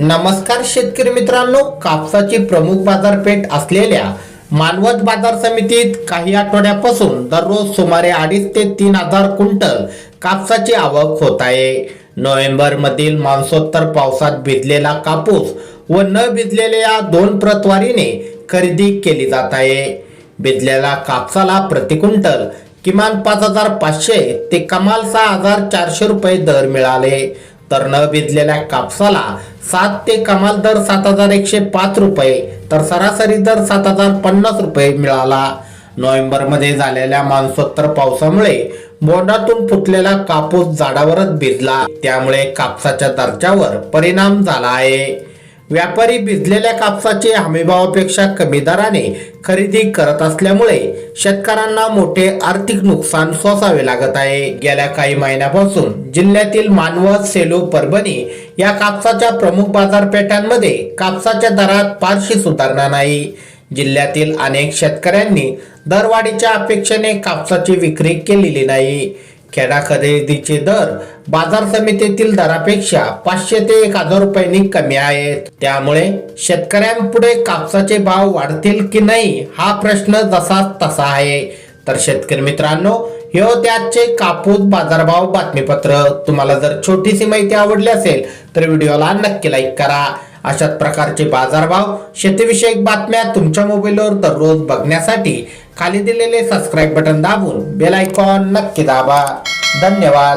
नमस्कार शेतकरी मित्रांनो कापसाची प्रमुख बाजारपेठ असलेल्या मानवत बाजार समितीत काही आठवड्यापासून दररोज सुमारे अडीच ते तीन हजार क्विंटल कापसाची आवक होत आहे. नोव्हेंबर मधील मान्सोत्तर पावसात भिजलेला कापूस व न भिजलेल्या दोन प्रतवारीने खरेदी केली जात आहे. भिजलेल्या कापसाला प्रतिक्विंटल किमान पाच हजार पाचशे ते कमाल सहा हजार चारशे रुपये दर मिळाले. तर न भिजलेल्या कापसाला सात ते कमाल दर सात हजार एकशे पाच रुपये तर सरासरी दर सात हजार पन्नास रुपये मिळाला. नोव्हेंबरमध्ये झालेल्या मान्सोत्तर पावसामुळे बोंडातून फुटलेला कापूस झाडावरच भिजला. त्यामुळे कापसाच्या दर्जावर परिणाम झाला आहे. व्यापारी भिजलेल्या कापसाचे हमीभावापेक्षा कमी दराने खरेदी करत असल्यामुळे शेतकऱ्यांना मोठे आर्थिक नुकसान सोसावे लागत आहे. गेल्या काही महिन्यापासून जिल्ह्यातील मानवत सेलू परभणी या कापसाच्या प्रमुख बाजारपेठांमध्ये कापसाच्या दरात फारशी सुधारणा नाही. जिल्ह्यातील अनेक शेतकऱ्यांनी दरवाढीच्या अपेक्षेने कापसाची विक्री केलेली नाही. खेडा खरेदीचे दर बाजार समितीतील दरापेक्षा पाचशे ते एक हजार रुपयांनी कमी आहेत. त्यामुळे शेतकऱ्यांपुढे कापसाचे भाव वाढतील की नाही हा प्रश्न जसा तसा आहे. तर शेतकरी मित्रांनो हे होते आजचे कापूस बाजारभाव बातमीपत्र. तुम्हाला जर छोटीशी माहिती आवडली असेल तर व्हिडिओला नक्की लाईक करा. अशाच प्रकारचे बाजारभाव शेतीविषयक बातम्या तुमच्या मोबाईलवर दररोज बघण्यासाठी खाली दिलेले सबस्क्राईब बटन दाबून बेल आयकॉन नक्की दाबा. धन्यवाद.